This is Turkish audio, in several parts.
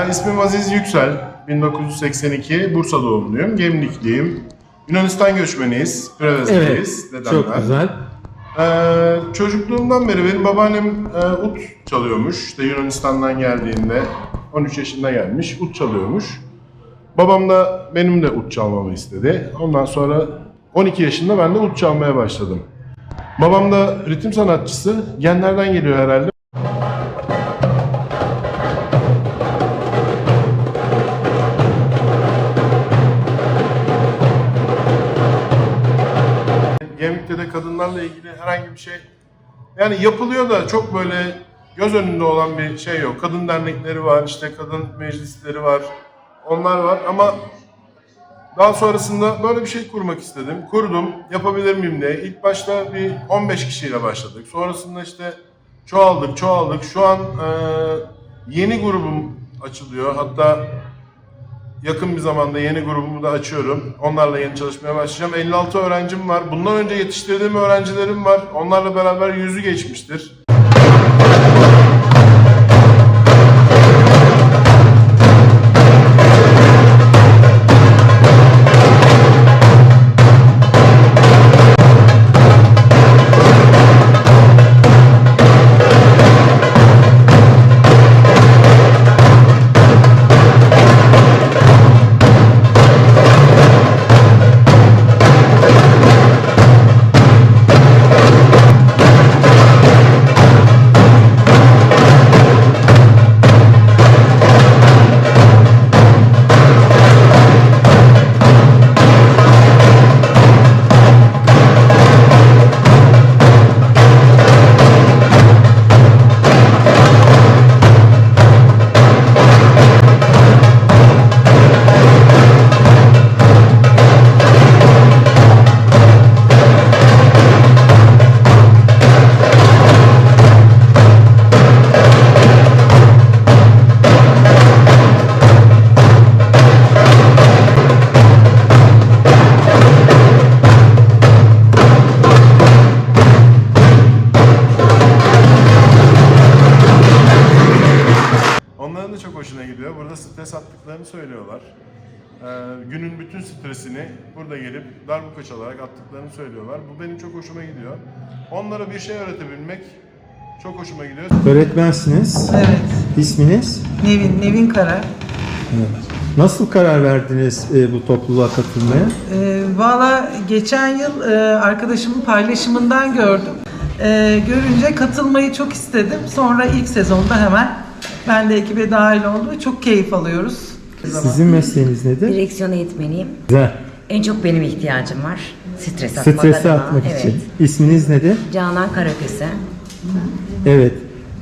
Ben ismim Aziz Yüksel. 1982 Bursa doğumluyum. Gemlikliyim. Yunanistan göçmeniyiz. Prevez'deyiz. Evet. Çok güzel. Ee, çocukluğumdan beri benim babaannem e, ut çalıyormuş. İşte Yunanistan'dan geldiğinde 13 yaşında gelmiş ut çalıyormuş. Babam da benim de ut çalmamı istedi. Ondan sonra 12 yaşında ben de ut çalmaya başladım. Babam da ritim sanatçısı. Genlerden geliyor herhalde. Herhangi bir şey yani yapılıyor da çok böyle göz önünde olan bir şey yok. Kadın dernekleri var, işte kadın meclisleri var. Onlar var ama daha sonrasında böyle bir şey kurmak istedim. Kurdum, yapabilir miyim diye. İlk başta bir 15 kişiyle başladık. Sonrasında işte çoğaldık, çoğaldık. Şu an e, yeni grubum açılıyor. Hatta yakın bir zamanda yeni grubumu da açıyorum. Onlarla yeni çalışmaya başlayacağım. 56 öğrencim var. Bundan önce yetiştirdiğim öğrencilerim var. Onlarla beraber yüzü geçmiştir. Bütün stresini burada gelip darbuka çalarak attıklarını söylüyorlar. Bu benim çok hoşuma gidiyor. Onlara bir şey öğretebilmek çok hoşuma gidiyor. Öğretmensiniz. Evet. İsminiz? Nevin, Nevin Kara. Nasıl karar verdiniz e, bu topluluğa katılmaya? Ee, Valla geçen yıl e, arkadaşımın paylaşımından gördüm. Ee, görünce katılmayı çok istedim. Sonra ilk sezonda hemen ben de ekibe dahil oldum. Çok keyif alıyoruz. Sizin mesleğiniz nedir? Direksiyon eğitmeniyim. Güzel. En çok benim ihtiyacım var. Stres atmak Stresi adına. atmak evet. için. İsminiz nedir? Canan Karapesi. Evet.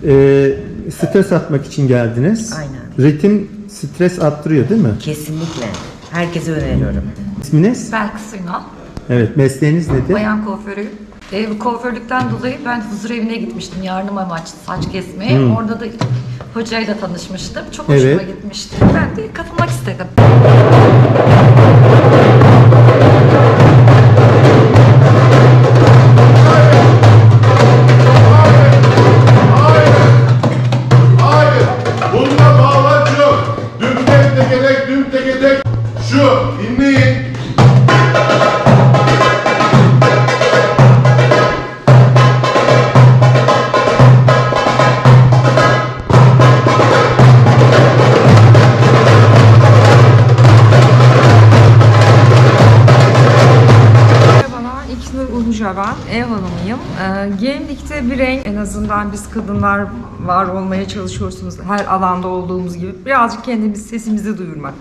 E, stres atmak için geldiniz. Aynen. Ritim stres attırıyor değil mi? Kesinlikle. Herkese öneriyorum. İsminiz? Belkıs Ünal, Evet. Mesleğiniz nedir? bayan kuaförüyüm. E, kuaförlükten dolayı ben huzur evine gitmiştim yardım amaçlı saç kesmeye. Orada da hocayla tanışmıştım. Çok hoşuma Evet. gitmişti. Ben de katılmak istedim. Hayır! Bunda bağlaç yok. Düm tek tek tek, düm tek biz kadınlar var olmaya çalışıyorsunuz her alanda olduğumuz gibi. Birazcık kendimiz sesimizi duyurmak.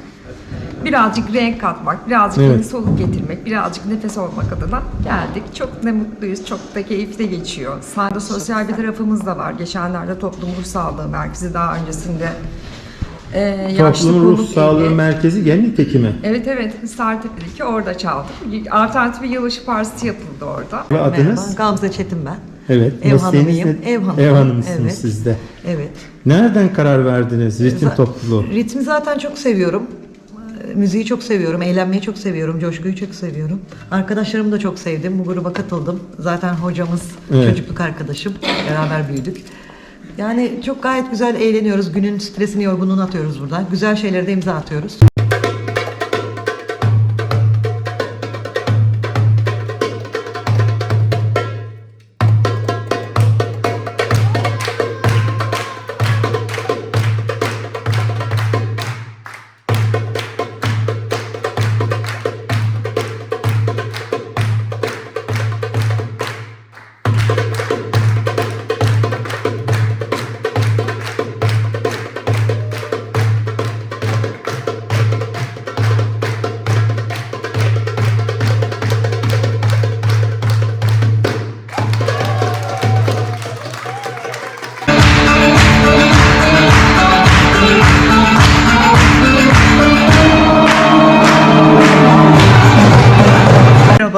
Birazcık renk katmak, birazcık Evet. yeni soluk getirmek, birazcık nefes olmak adına geldik. Çok da mutluyuz, çok da keyifli geçiyor. Sahada sosyal bir tarafımız da var. Geçenlerde Toplum Ruh Sağlığı Merkezi daha öncesinde e, yaşlı Toplum Ruh Sağlığı evi- Merkezi Gemlik'teki mi? Evet evet Startepe'deki orada çaldık. Alternatif bir yılbaşı partisi yapıldı orada. Ve adınız? Merhaba, Gamze Çetin ben. Evet. Ev hanımıyım, ne- ev hanımı. Ev hanımısınız Evet. siz de. Evet. Nereden karar verdiniz ritim Za- topluluğu? Ritmi zaten çok seviyorum. Ee, Müziği çok seviyorum, eğlenmeyi çok seviyorum, coşkuyu çok seviyorum. Arkadaşlarımı da çok sevdim. Bu gruba katıldım. Zaten hocamız Evet. çocukluk arkadaşım. Beraber büyüdük. Yani çok gayet güzel eğleniyoruz. Günün stresini, yorgunluğunu atıyoruz burada. Güzel şeylere de imza atıyoruz.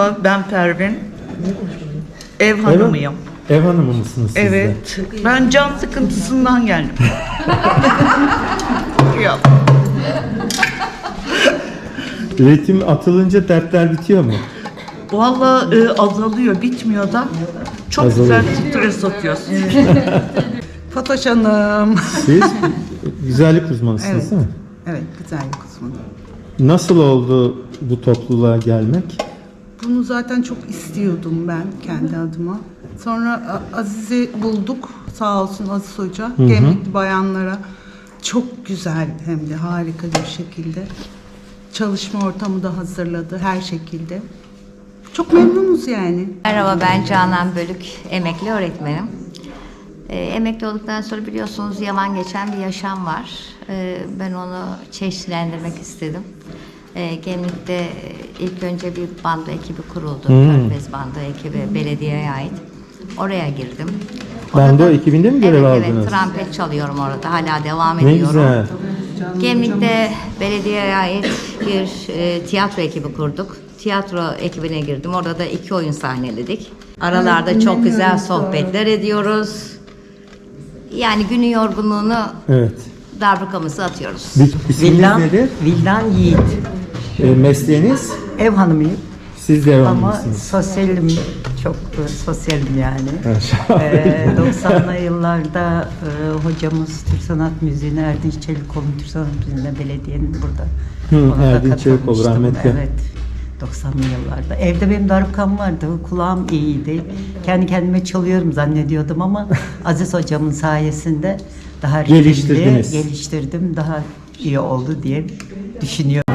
Merhaba ben Pervin. Ev hanımıyım. Ev hanımı mısınız siz de? Evet. Ben can sıkıntısından geldim. ya, Üretim atılınca dertler bitiyor mu? Vallahi e, azalıyor, bitmiyor da. Çok Azalıyor. güzel stres atıyorsun. Fatoş Hanım. Siz güzellik uzmanısınız değil mi? Evet, güzellik uzmanı. Nasıl oldu bu topluluğa gelmek? Bunu zaten çok istiyordum ben kendi adıma. Sonra Aziz'i bulduk. Sağ olsun Aziz Hoca. Gemlikli bayanlara çok güzel hem de harika bir şekilde. Çalışma ortamı da hazırladı her şekilde. Çok memnunuz yani. Merhaba ben Canan Bölük, emekli öğretmenim. Ee, emekli olduktan sonra biliyorsunuz yaman geçen bir yaşam var. Ee, ben onu çeşitlendirmek istedim. Ee, Gemlik'te e, ilk önce bir bando ekibi kuruldu. Körfez Bando ekibi belediyeye ait. Oraya girdim. Bando ekibinde mi görev evet, aldınız? Evet, trompet çalıyorum orada. Hala devam Ne ediyorum. güzel. Gemlik'te belediyeye ait bir e, tiyatro ekibi kurduk. Tiyatro ekibine girdim. Orada da iki oyun sahneledik. Aralarda çok güzel sohbetler ediyoruz. Yani günün yorgunluğunu, Evet. darbukamızı atıyoruz. Nedir? Vildan Yiğit. E, mesleğiniz? Ev hanımıyım Siz de ev ama hanımısınız. sosyalim, çok e, sosyalim yani. Ee, 90'lı yıllarda e, hocamız Türk Sanat Müziği'ne Erdinç Çelikoğlu'nun Türk Sanat Müziği'ne belediyenin burada. Hı, Ona da Erdinç Çelikoğlu, katılmıştım. rahmetli. Evet. 90'lı yıllarda. Evde benim darbukam vardı. Kulağım iyiydi. Kendi kendime çalıyorum zannediyordum ama Aziz hocamın sayesinde daha ritimli Geliştirdiniz. geliştirdim. Daha iyi oldu diye düşünüyorum.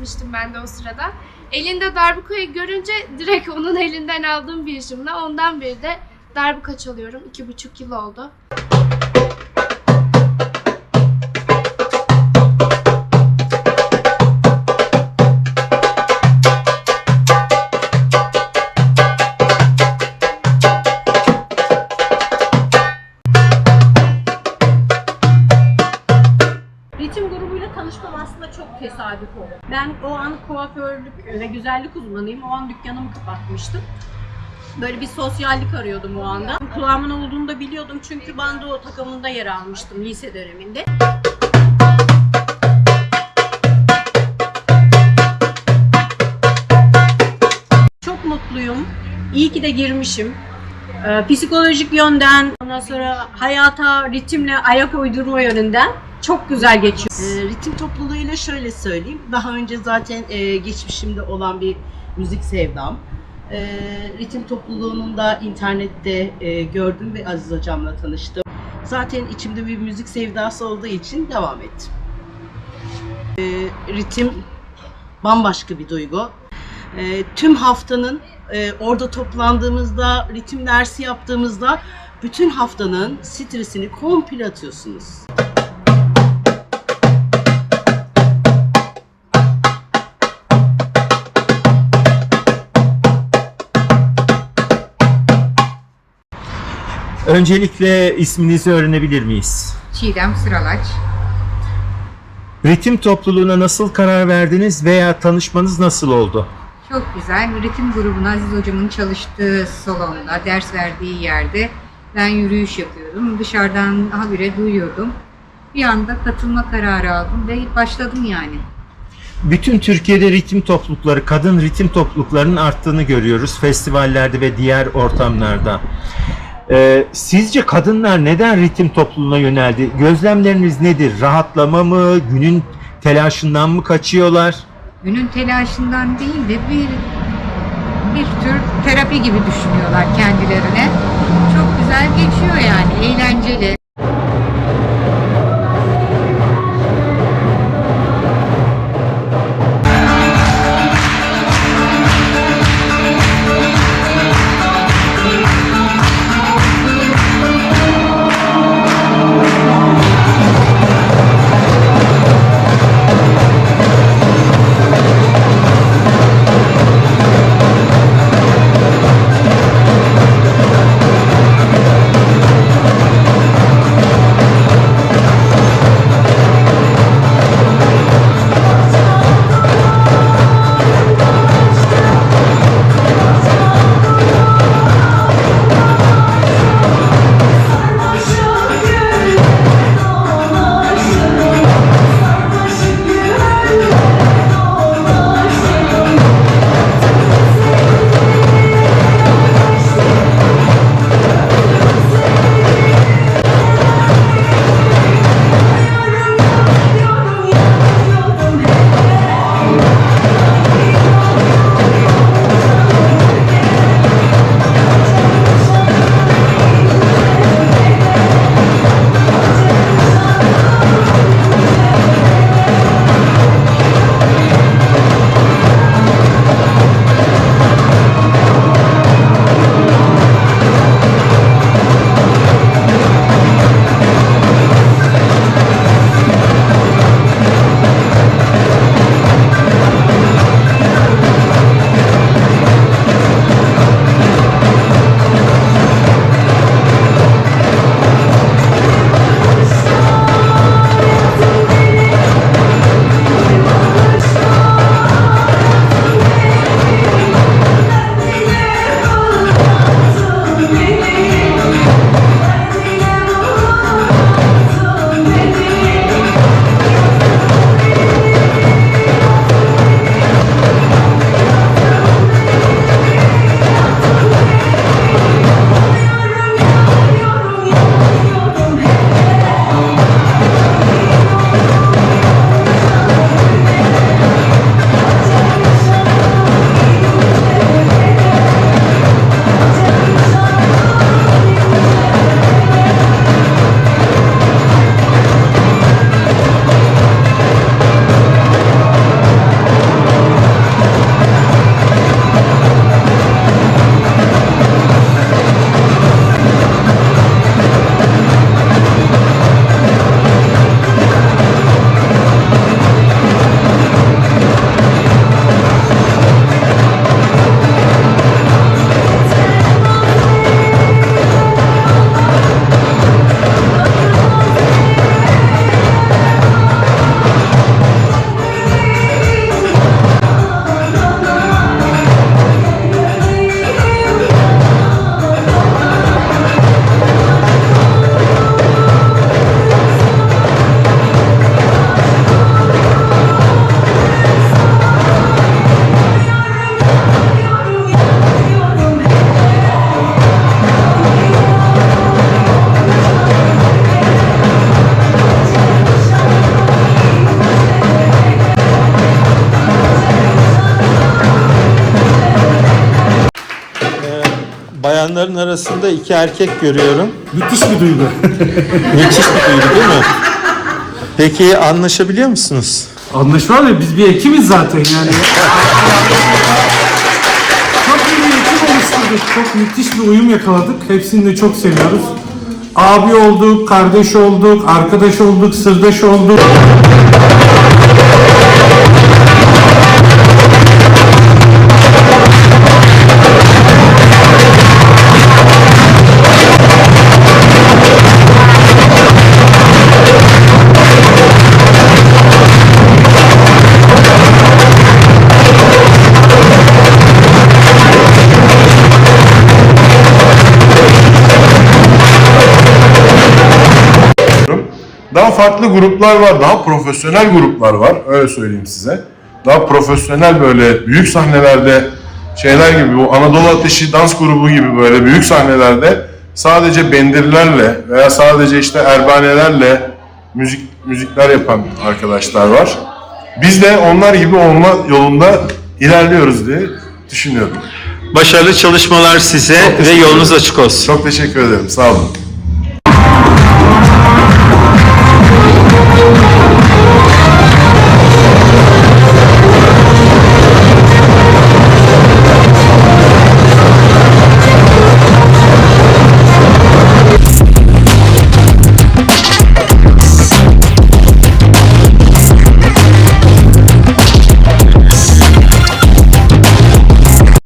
Gitmiştim ben de o sırada. Elinde darbukayı görünce direkt onun elinden aldığım bir işimle ondan beri de darbuka çalıyorum. 2,5 yıl oldu. Güzellik uzmanıyım. O an dükkanımı kapatmıştım. Böyle bir sosyallik arıyordum o anda. Kulağımın olduğunu da biliyordum çünkü bando takımında yer almıştım lise döneminde. Çok mutluyum. İyi ki de girmişim. Ee, psikolojik yönden, ondan sonra hayata ritimle ayak uydurma yönünden çok güzel geçiyor. E, ritim topluluğuyla şöyle söyleyeyim. Daha önce zaten e, geçmişimde olan bir müzik sevdam. E, ritim topluluğunun da internette e, gördüm ve Aziz hocamla tanıştım. Zaten içimde bir müzik sevdası olduğu için devam ettim. E, ritim bambaşka bir duygu. E, tüm haftanın e, orada toplandığımızda, ritim dersi yaptığımızda bütün haftanın stresini komple atıyorsunuz. Öncelikle isminizi öğrenebilir miyiz? Çiğdem Sıralaç. Ritim topluluğuna nasıl karar verdiniz veya tanışmanız nasıl oldu? Çok güzel. Ritim grubuna Aziz hocamın çalıştığı salonda, ders verdiği yerde ben yürüyüş yapıyordum. Dışarıdan habire duyuyordum. Bir anda katılma kararı aldım ve başladım yani. Bütün Türkiye'de ritim toplulukları, kadın ritim topluluklarının arttığını görüyoruz festivallerde ve diğer ortamlarda. Ee, sizce kadınlar neden ritim topluluğuna yöneldi? Gözlemleriniz nedir? Rahatlama mı? Günün telaşından mı kaçıyorlar? Günün telaşından değil de bir bir tür terapi gibi düşünüyorlar kendilerine. Çok güzel geçiyor yani, eğlenceli. Arasında iki erkek görüyorum. Müthiş bir duygu. Müthiş bir duygu değil mi? Peki anlaşabiliyor musunuz? Anlaşma abi biz bir ekibiz zaten yani. çok iyi bir ekip oluşturduk. Çok müthiş bir uyum yakaladık. Hepsini de çok seviyoruz. Abi olduk, kardeş olduk, arkadaş olduk, sırdaş olduk. Farklı gruplar var, daha profesyonel gruplar var. Öyle söyleyeyim size. Daha profesyonel böyle büyük sahnelerde şeyler gibi bu Anadolu Ateşi dans grubu gibi böyle büyük sahnelerde sadece bendirlerle veya sadece işte erbanelerle müzik müzikler yapan arkadaşlar var. Biz de onlar gibi olma yolunda ilerliyoruz diye düşünüyorum. Başarılı çalışmalar size ve yolunuz açık olsun. Çok teşekkür ederim. Sağ olun.